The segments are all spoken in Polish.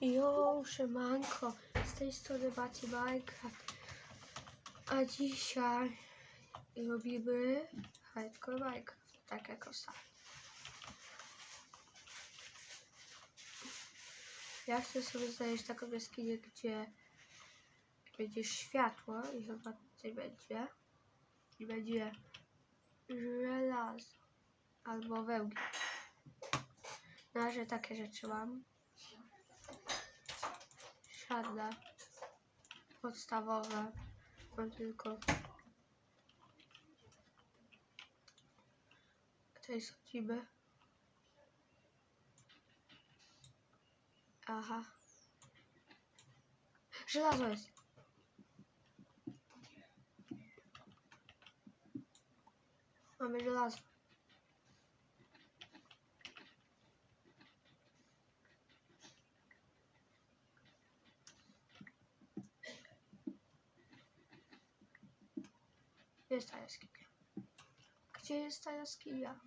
Jo, siemanko, z tej strony Macie Minecraft. A dzisiaj robimy hardcore Minecraft, tak jak ostatnio. Ja chcę sobie znaleźć taką jaskinię, gdzie będzie światło i chyba tutaj będzie. I będzie żelazo albo wełgiel. Na razie takie rzeczy mam. Żadne podstawowe. Mam tylko tutaj schodzimy. Aha. Żelazo jest. Mamy żelazo. Jest ta jaskinia. Gdzie jest ta jaskinia?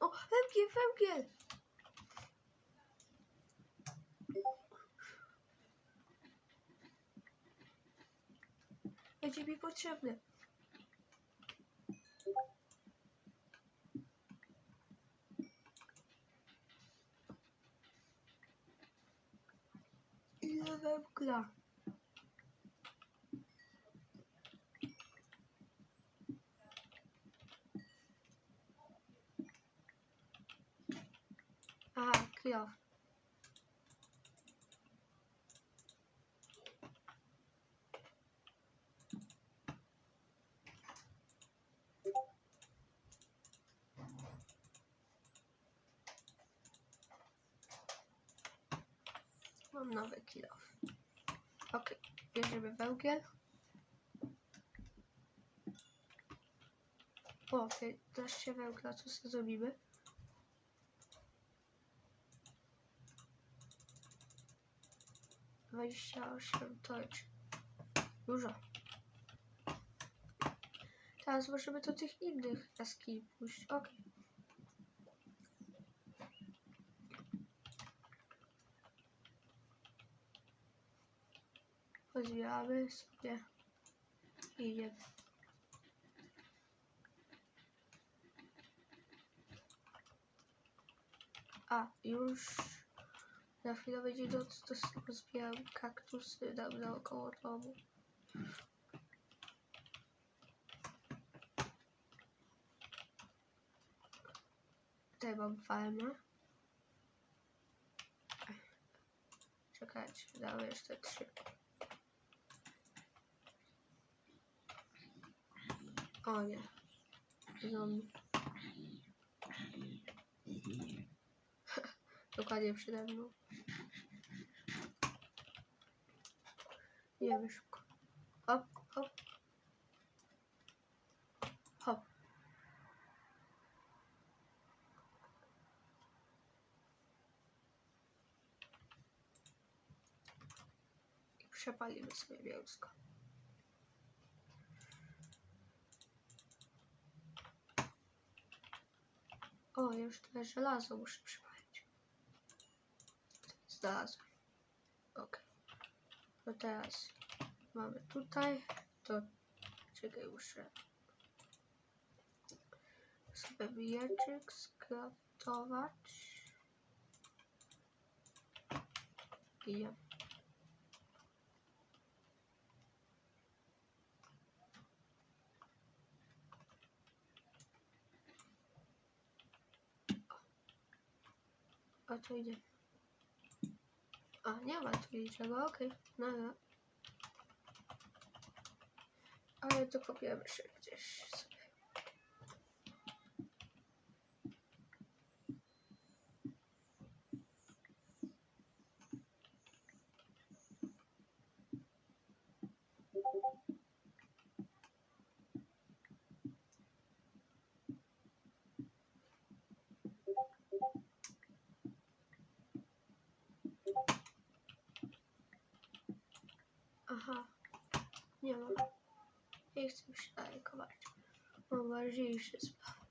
O, węgiel, węgiel! Będzie mi potrzebny. Ile węgla? Kill. Mam nowy kill. Ok, bierzemy węgiel. O, 15 węgla, co sobie zrobimy? Dwadzieścia osiem to jest dużo. Teraz możemy do tych innych jaskiń pójść. Ok. Pozbieramy sobie i idziemy. A, już za chwilę będzie noc, to pozbieram kaktusy tam naokoło domu. Tutaj mam farmę. Czekajcie, damy jeszcze trzy. O nie. Zombie. Dokładnie przede mną. Nie szybko. Hop, hop. Hop. I przepalimy sobie mięsko. O, już tyle żelazo muszę przypalić. Znalazłem. Ok. To teraz mamy tutaj. To czekaj, muszę sobie mieczyk skraftować. I ja. A to idzie. A, nie ma tu niczego, okej. No, no. Ale to kopiemy się gdzieś sobie. Aha. Nie mam. Nie chcę się dalej kować. Mam ważniejsze sprawy.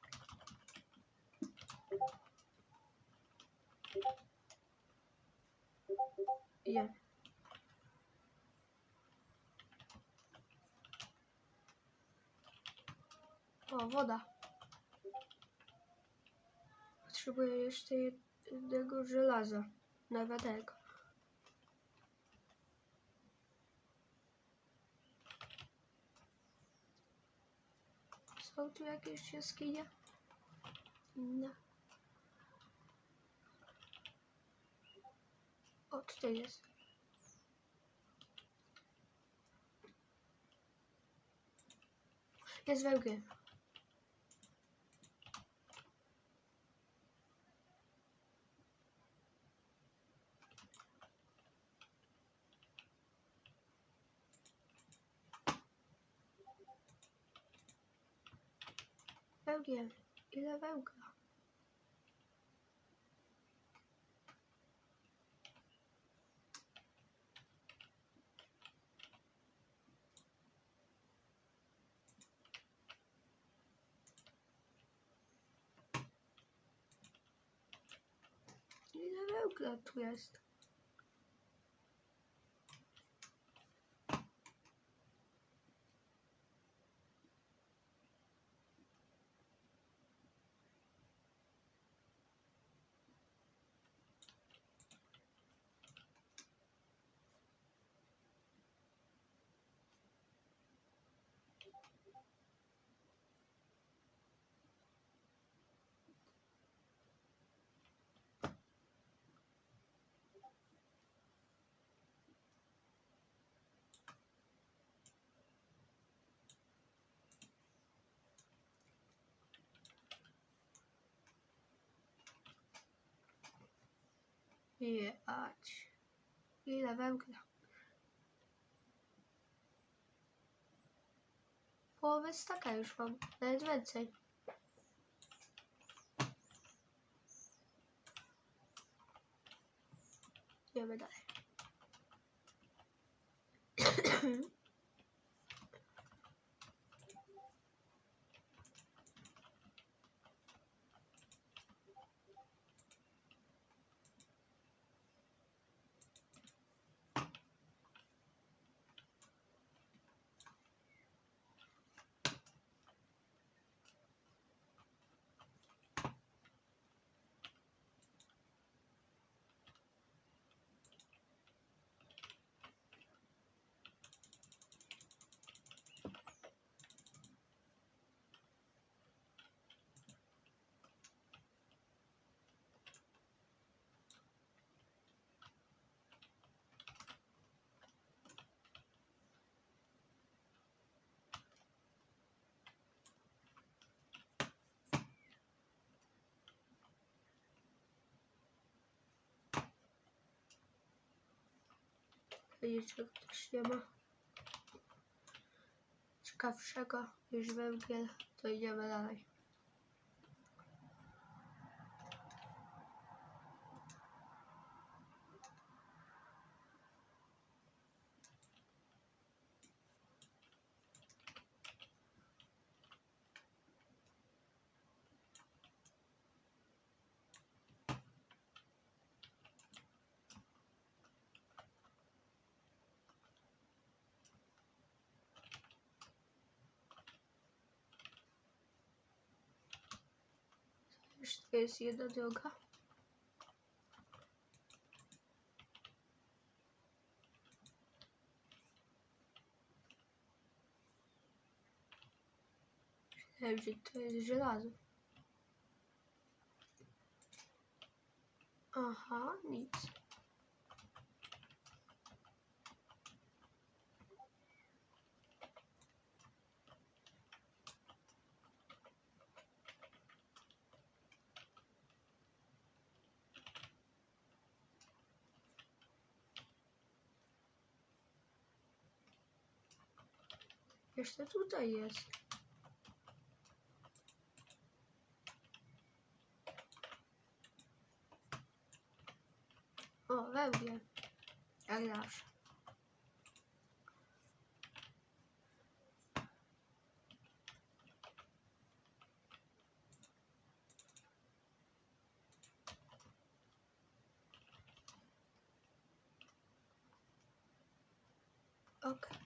Idziemy. O, woda. Potrzebuję jeszcze jednego żelaza na Są tu jakieś jaskinie? Nie. O, tutaj jest. Jest węgiel. Węgiel. Ile węgla? Ile tu jest? Jechać. Ile węgla? Połowę staka już mam, nawet więcej. Idziemy dalej. Niczego też nie ma. Ciekawszego niż węgiel, to idziemy dalej. Już to jest jedna droga. Myślałem, że to jest żelazo. Aha, nic. Jeszcze tutaj jest. O, węgiel. Jak zawsze. Okej.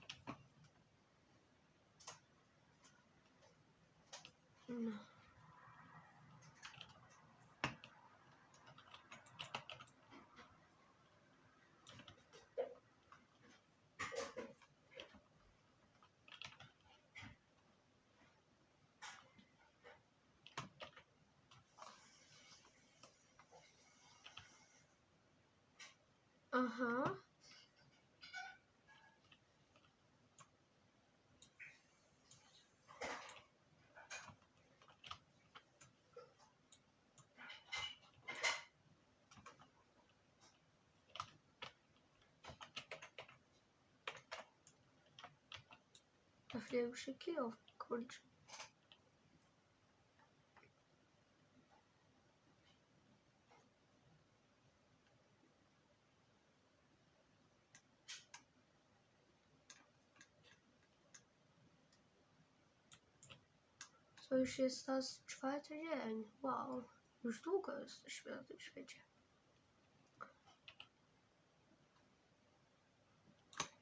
No. Aha. Na chwilę już się kilo kończy. To już jest teraz czwarty dzień. Wow. Już długo jesteśmy na tym świecie.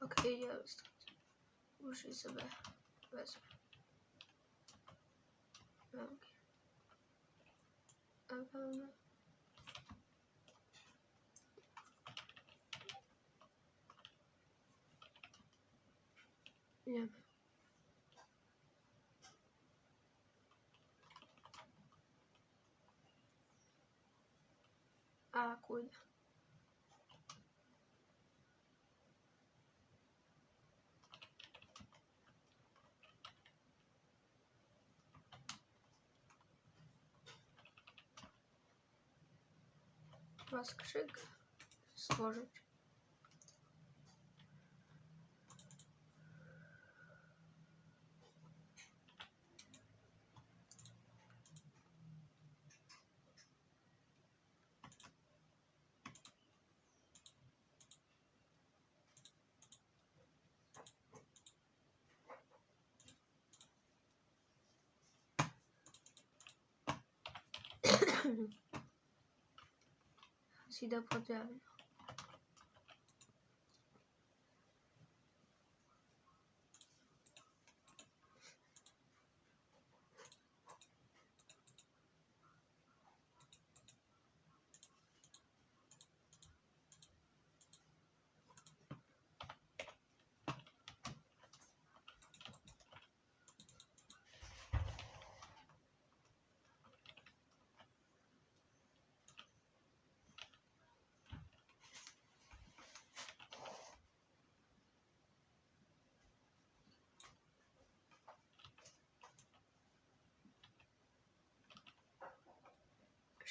Okej, okay, ja stąd. Muszę sobie wezmę. Okay. Na pewno. Nie. A, kurde. Chyba skrzyk stworzyć. Teraz idę po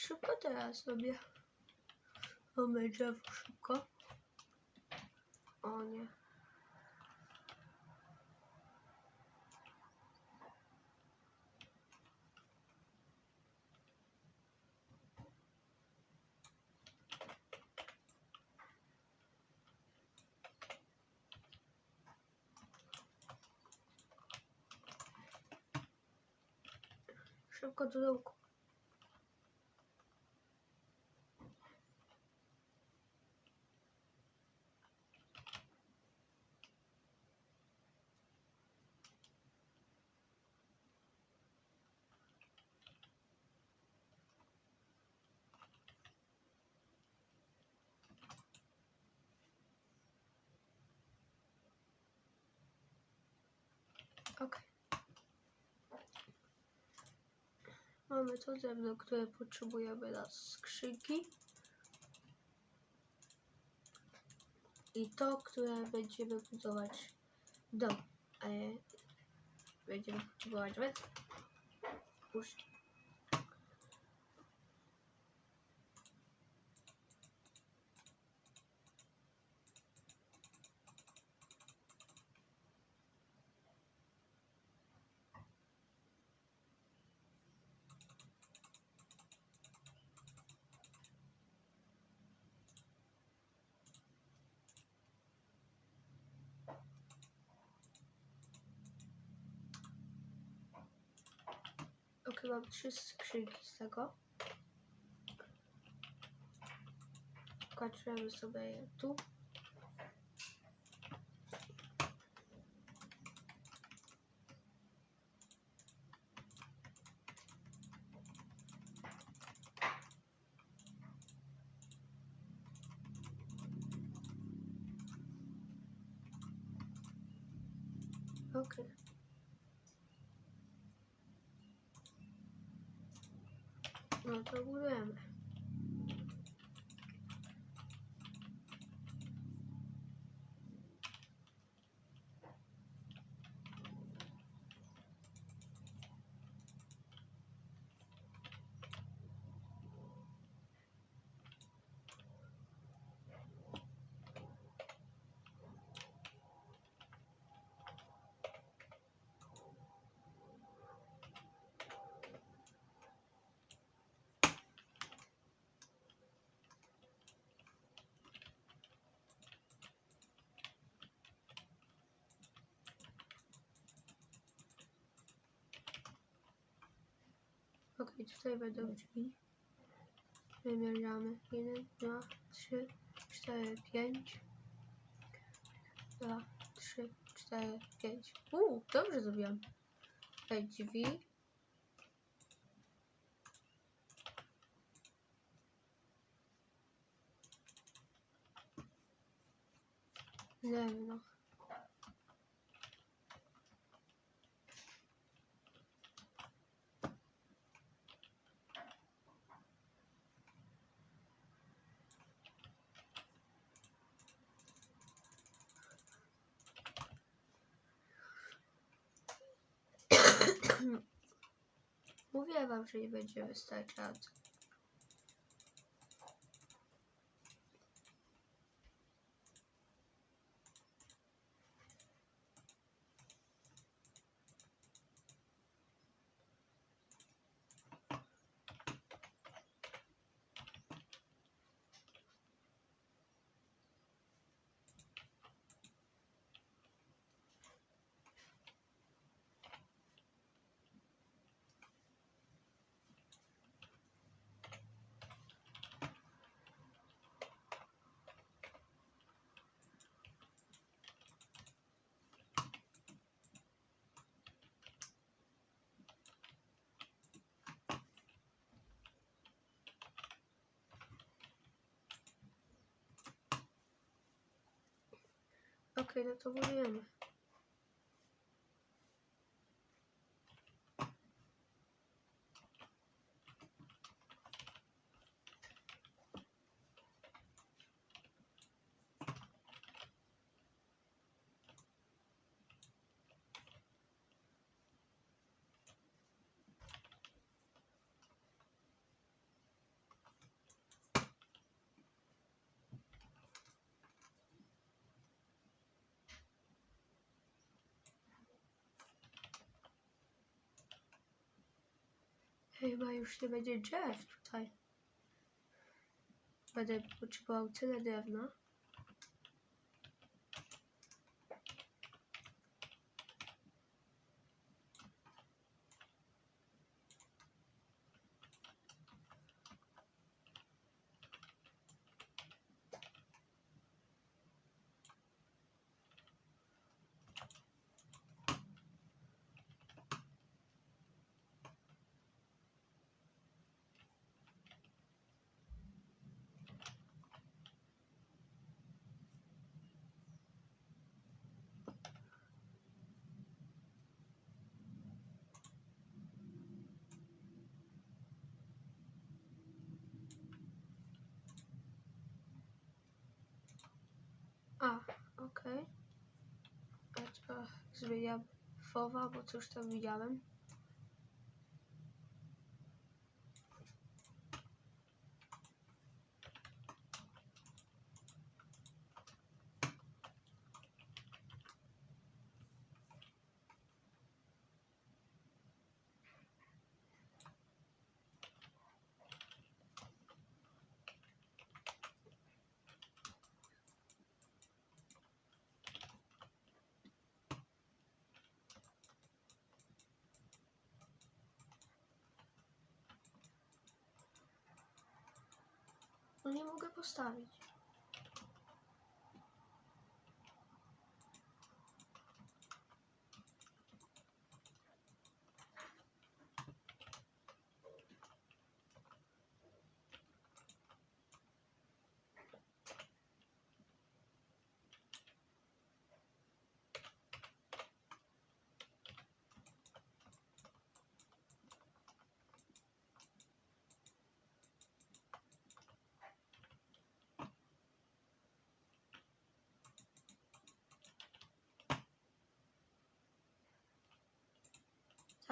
Szybko teraz sobie. Mamy drzewo szybko. O nie. Szybko do dołku. Okej. Mamy to drewno, które potrzebujemy na skrzynki. I to, które będziemy budować dom. Ale będziemy potrzebować wędkę. Już. trzy skrzynki z tego. Kaczemy sobie je tu. Okay. Okej. No to budujemy. Okej, tutaj będą drzwi. Wymierzamy. 1, 2, 3, 4, 5. 2, 3, 4, 5. Uuu, dobrze zrobiłam. Tutaj drzwi. Drewno. Mówię wam, że nie będzie wystarczająco. Okej, no to budujemy. Chyba już nie będzie drzew tutaj. Będę potrzebował tyle drewna. A, okej. A to bo cóż tam widziałem. No nie mogę postawić.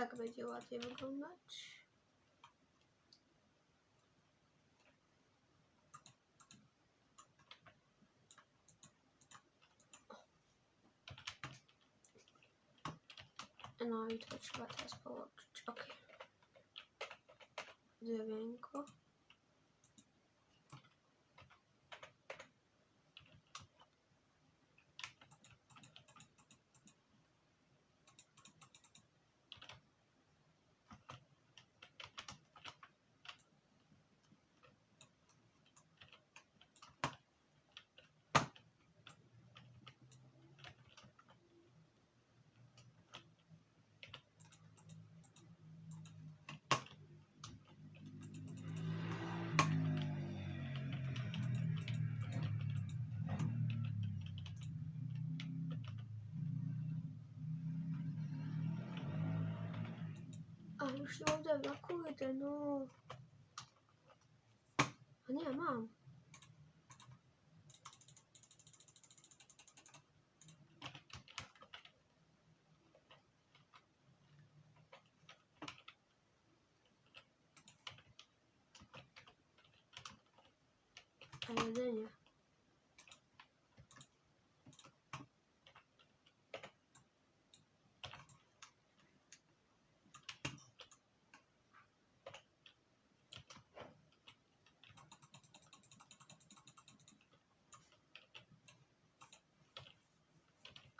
Tak będzie ładnie wyglądać. No i to trzeba teraz połączyć. Ok. Drewienko. A już nie mam drewna, kurde, no. A nie, mam.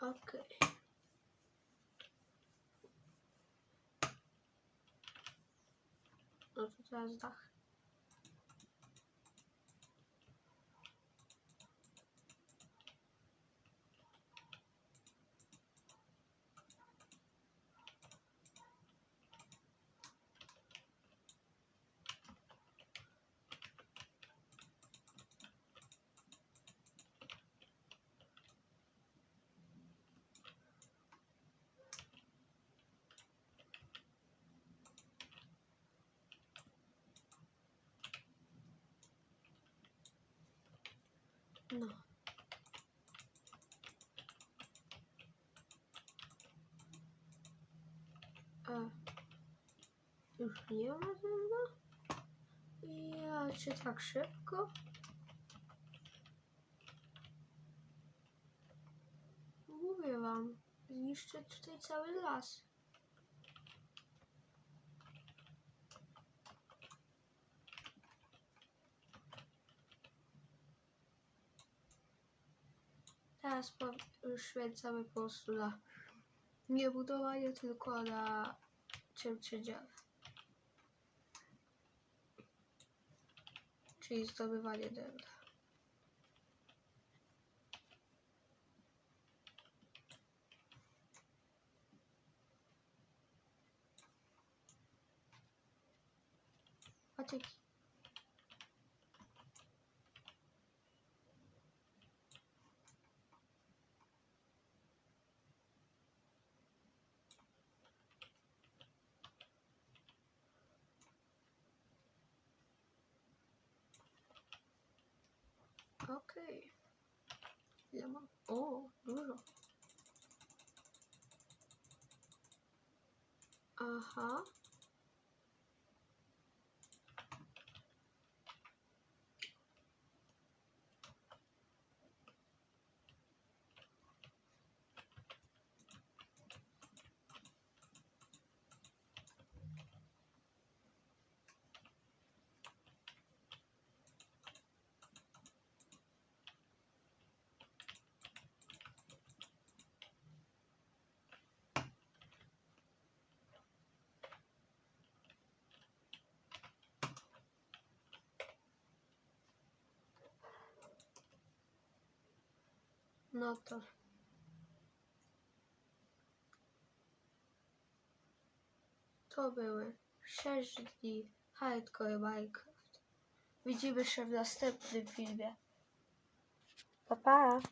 Okej. No to teraz dach. No. A. Już nie ma drewna? Ja, czy tak szybko? Mówię wam, zniszczę tutaj cały las. Teraz poświęcamy po prostu na nie budowanie, tylko na cięcie drzew. Czyli zdobywanie drewna. Patyki. Okej. Ile mam? O, dużo. Aha. No to. To były 6 dni Hardcore Minecraft. Widzimy się w następnym filmie. Pa pa!